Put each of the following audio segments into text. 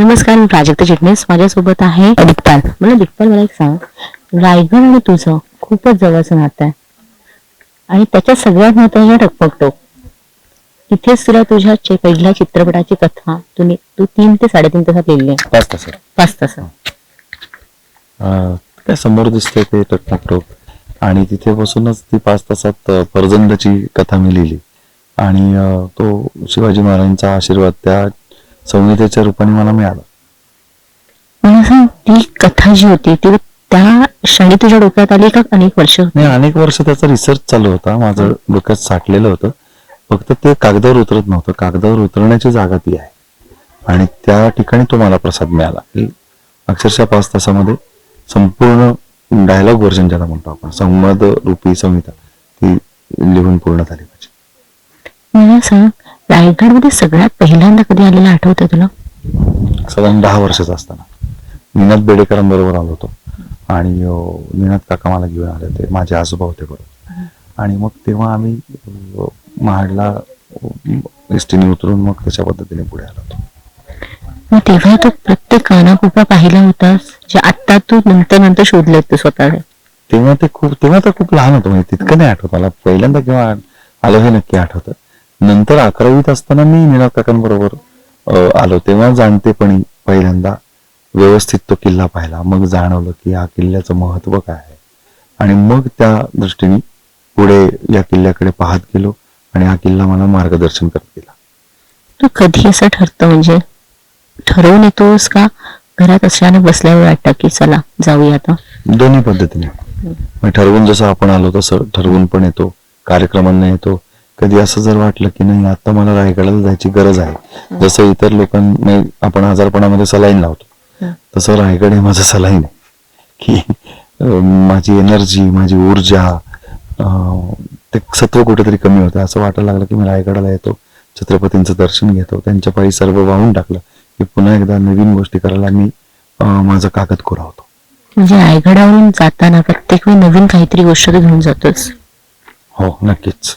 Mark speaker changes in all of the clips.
Speaker 1: नमस्कार मी प्राजक्ता चिटणीस. माझ्यासोबत आहे दिग्पाल. मला दिग्पाल मला एक सांग. रायगड आणि तुझं खूपच जवळचं नातं आहे. आणि त्याच्यात सगळ्यात महत्वाचं टकपकटोक इथेच तुला तुझ्या चे- पहिल्या चित्रपटाची कथा तुम्ही तू तीन ते साडेतीन तासात लिहिली आहे.
Speaker 2: पाच तास
Speaker 1: पाच तासात.
Speaker 2: काय समोर दिसते ते टकमकटोक आणि तिथे बसूनच ती पाच तासात अं, फर्जंदाची कथा मी लिहिली. आणि अं, तो शिवाजी महाराजांचा आशीर्वाद त्या संहितेच्या रूपाने मला मिळाला.
Speaker 1: मला सांग ती कथा जी होती ती त्या क्षणी तुझ्या डोक्यात आली का अनेक वर्ष
Speaker 2: नाही अनेक वर्ष त्याचा रिसर्च चालू होता. माझं डोक्यात साठलेलं होतं. फक्त ते कागदावर उतरत नव्हतं. कागदावर उतरण्याची जागा ती आहे. आणि त्या ठिकाणी तो मला प्रसाद मिळाला. की अक्षरशः पाच तासामध्ये संपूर्ण डायलॉग व्हर्जन ज्याला म्हणतो आपण संवाद रूपी संहिता ती लिहून पूर्ण झाली पाहिजे
Speaker 1: मला सांग रायगडमध्ये सगळ्यात पहिल्यांदा कधी आलेलं आठवतंय तुला?
Speaker 2: साधारण दहा वर्षाचा असताना. निनाद बेडेकरांबरोबर आलो होतो. आणि निनाद काका मला घेऊन आले होते. माझे आजोबा होते बरोबर आणि मग तेव्हा आम्ही महाडला एस टीने उतरून मग त्याच्या पद्धतीने पुढे आलो होतो.
Speaker 1: मग तेव्हा तू प्रत्येक कानाकोपा पाहिला होतास? जे आता तू नंतर नंतर शोधले तू स्वतः
Speaker 2: तेव्हा ते खूप तेव्हा तर खूप लहान होतो. म्हणजे तितकं नाही आठवत. मला पहिल्यांदा केव्हा आलो हे नक्की आठवतं. नंतर अकरावीत असताना मी निनाद काकांबरोबर आलो. तेव्हा जाणतेपणी पहिल्यांदा व्यवस्थित तो किल्ला पाहिला. मग जाणवलं की या किल्ल्याचं महत्त्व काय आहे. आणि मग त्या दृष्टीने पुढे या किल्ल्याकडे पाहत गेलो आणि हा किल्ला मला मार्गदर्शन करत गेला.
Speaker 1: तू कधी असं ठरतं म्हणजे? ठरवून येतोस का? घरात असल्याने बसल्यावर वाटतं की चला जाऊया आता.
Speaker 2: दोन्ही पद्धतीने. ठरवून जसं आपण आलो तसं ठरवून पण येतो. कार्यक्रमांना येतो. कधी असं जर वाटलं की नाही आता मला रायगडाला जायची गरज आहे. जसं इतर लोकांना आपण आजारपणामध्ये सलाईन लावतो. तसं रायगड हे माझं सलाईन आहे. की माझी एनर्जी माझी ऊर्जा ते सत्व कुठेतरी कमी होतं. असं वाटायला लागलं की मी रायगडाला येतो छत्रपतींचं दर्शन घेतो त्यांच्या पायी सर्व वाहून टाकलं की पुन्हा एकदा नवीन गोष्टी करायला मी माझा कागद कोरा होतो.
Speaker 1: म्हणजे रायगडावरून जाताना प्रत्येक वेळी नवीन काहीतरी गोष्ट घेऊन जातोस
Speaker 2: हो नक्कीच.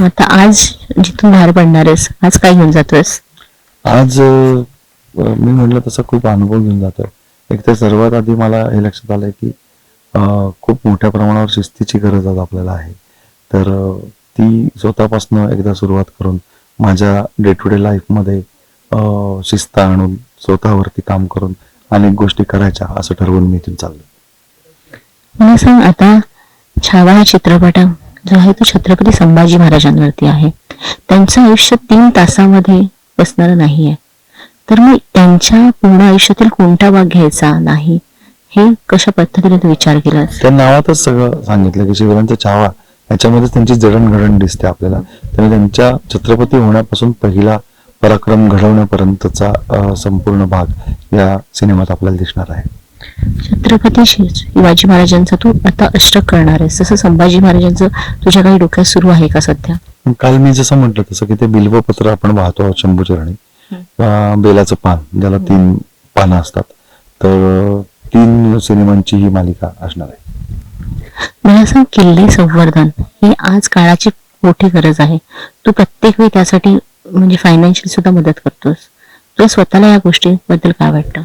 Speaker 1: आता आज जिथून बाहेर पडणार आहेस आज काय घेऊन जातोस
Speaker 2: आज अं, मी म्हटलं तसं खूप अनुभव घेऊन जातोय. एक तर सर्वात आधी मला हे लक्षात आलंय की अं, खूप मोठ्या प्रमाणावर शिस्तीची गरज आज आपल्याला आहे. तर अं, ती स्वतःपासनं एकदा सुरुवात करून माझ्या डे टू डे लाईफमध्ये शिस्त आणून स्वतःवरती काम करून अनेक गोष्टी करायच्या असं ठरवून मी इथून चाललो
Speaker 1: मला सांग आता छावा हा चित्रपट जो आहे तो छत्रपती संभाजी महाराजांवरती आहे. त्यांचं आयुष्य तीन तासामध्ये बसणार नाहीये. तर मग त्यांच्या पूर्ण आयुष्यातील कोणता भाग घ्यायचा नाही हे कशा पद्धतीने तू विचार केला
Speaker 2: त्या नावातच सगळं सांगितलं की शिवरायांचा छावा याच्यामध्येच त्यांची जडणघडण दिसते आपल्याला. त्यामुळे त्यांच्या छत्रपती होण्यापासून पहिला पराक्रम घडवण्यापर्यंतचा संपूर्ण भाग या सिनेमात आपल्याला दिसणार आहे.
Speaker 1: छत्रपती शिवाजी महाराजांचा तू आता अष्टक करणार आहेस. तसं संभाजी महाराजांचं तुझ्या काही डोक्यात सुरू आहे का सध्या?
Speaker 2: काल मी जसं म्हटलं तसं की ते बिल्वपत्र आपण वाहतो आहोत शंभूचरणी. बेलाचं पान ज्याला तीन पानं असतात. तर तीन सिनेमांची ही मालिका असणार आहे.
Speaker 1: मला सांग किल्ले संवर्धन ही आज काळाची मोठी गरज आहे. तू प्रत्येक वेळी त्यासाठी म्हणजे फायनान्शियल सुद्धा मदत करतोस. तुला स्वतःला या गोष्टीबद्दल काय वाटतं?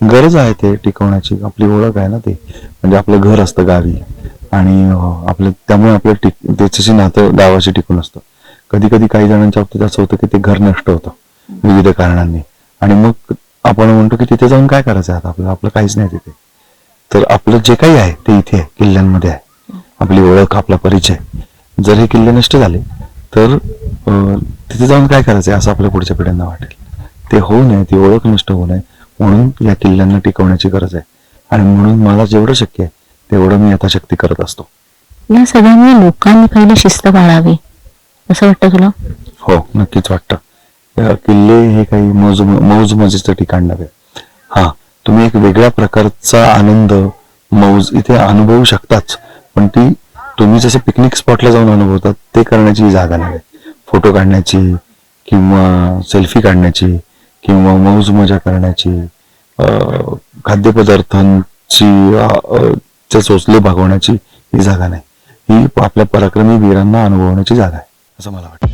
Speaker 2: गरज आहे ते टिकवण्याची. आपली ओळख आहे ना ते. म्हणजे आपलं घर असतं गावी. आणि आपलं त्यामुळे आपलं टिक त्याच्याशी नातं गावाशी टिकून असतं. कधी कधी काही जणांच्या बाबतीत असं होतं की ते घर नष्ट होतं. विविध कारणांनी. आणि मग आपण म्हणतो की तिथे जाऊन काय करायचं आहे आता? आपलं आपलं काहीच नाही तिथे. तर आपलं जे काही आहे ते इथे आहे किल्ल्यांमध्ये आहे. आपली ओळख आपला परिचय. जर हे किल्ले नष्ट झाले तर तिथे जाऊन काय करायचं आहे असं आपल्या पुढच्या पिढ्यांना वाटेल. ते होऊ नये ती ओळख नष्ट होऊ नये. म्हणून या किल्ल्यांना टिकवण्याची गरज आहे. आणि म्हणून मला जेवढं शक्य आहे तेवढं मी यथाशक्ती करत असतो.
Speaker 1: या सगळ्यामुळे लोकांनी पहिले शिस्त पाळावी असं वाटतं तुला?
Speaker 2: हो नक्कीच वाटतं. या किल्ले हे काही मौज मौज मजेचं ठिकाण नव्हे. हा तुम्ही एक वेगळ्या प्रकारचा आनंद मौज इथे अनुभवू शकताच. पण ती तुम्ही जसं पिकनिक स्पॉटला जाऊन अनुभवतात ते करण्याची जागा नव्हे. फोटो काढण्याची किंवा सेल्फी काढण्याची किंवा मौज मजा करण्याची खाद्यपदार्थांची अं, चे भागवण्याची ही जागा नाही. ही आपल्या पराक्रमी वीरांना अनुभवण्याची जागा आहे असं मला वाटतं.